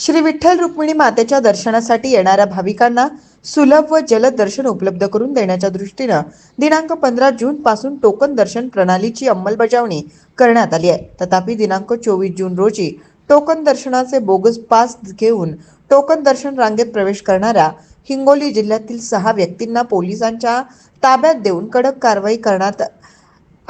श्री विठ्ठल रुक्मिणी मातेच्या दर्शनासाठी येणाऱ्या भाविकांना सुलभ व जलद दर्शन उपलब्ध करून देण्याच्या दृष्टीनं दिनांक पंधरा जून पासून टोकन दर्शन प्रणालीची अंमलबजावणी करण्यात आली आहे. तथापि दिनांक चोवीस जून रोजी टोकन दर्शनाचे बोगस पास घेऊन टोकन दर्शन रांगेत प्रवेश करणाऱ्या हिंगोली जिल्ह्यातील सहा व्यक्तींना पोलिसांच्या ताब्यात देऊन कडक कारवाई करण्यात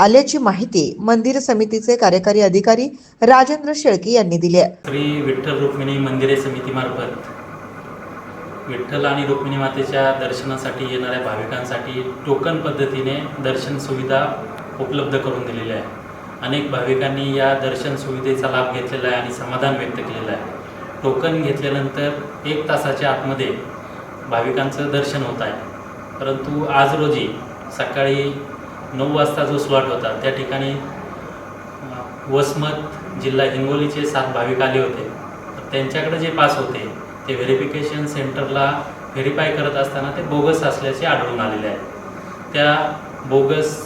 आल्याची माहिती मंदिर समितीचे कार्यकारी अधिकारी राजेंद्र शेळके यांनी दिली आहे. श्री विठ्ठल रुक्मिणी मंदिरे समितीमार्फत विठ्ठल आणि रुक्मिणी मातेच्या दर्शनासाठी येणाऱ्या भाविकांसाठी टोकन पद्धतीने दर्शन सुविधा उपलब्ध करून दिलेली आहे अनेक भाविकांनी या दर्शन सुविधेचा लाभ घेतलेला आहे आणि समाधान व्यक्त केलेलं आहे. टोकन घेतल्यानंतर एक तासाच्या आतमध्ये भाविकांचं दर्शन होत आहे. परंतु आज रोजी सकाळी नऊ वाजता जो स्लॉट होता त्या ठिकाणी वसमत जिल्हा हिंगोलीचे सात भाविक आले होते. तर त्यांच्याकडे जे पास होते ते व्हेरिफिकेशन सेंटरला व्हेरीफाय करत असताना ते बोगस असल्याचे आढळून आलेले आहे. त्या बोगस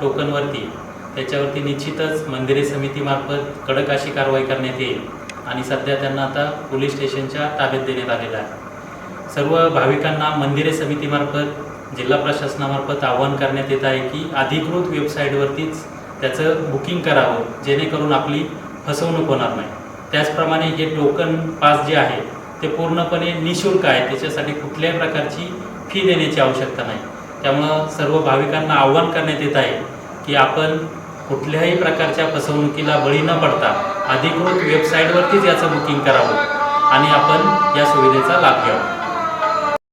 टोकनवरती त्याच्यावरती निश्चितच मंदिरे समितीमार्फत कडक अशी कारवाई करण्यात येईल आणि सध्या त्यांना आता पोलीस स्टेशनच्या ताब्यात देण्यात आलेलं आहे. सर्व भाविकांना मंदिरे समितीमार्फत जिल्हा प्रशासनामार्फत आवाहन करण्यात येत आहे की अधिकृत वेबसाईटवरतीच त्याचं बुकिंग करावं जेणेकरून आपली फसवणूक होणार नाही. त्याचप्रमाणे हे टोकन पास जे आहे ते पूर्णपणे निशुल्क आहे. त्याच्यासाठी कुठल्याही प्रकारची फी देण्याची आवश्यकता नाही. त्यामुळं सर्व भाविकांना आव्हान करण्यात येत आहे की आपण कुठल्याही प्रकारच्या फसवणुकीला बळी न पडता अधिकृत वेबसाईटवरतीच याचं बुकिंग करावं आणि आपण या सुविधेचा लाभ घ्यावा.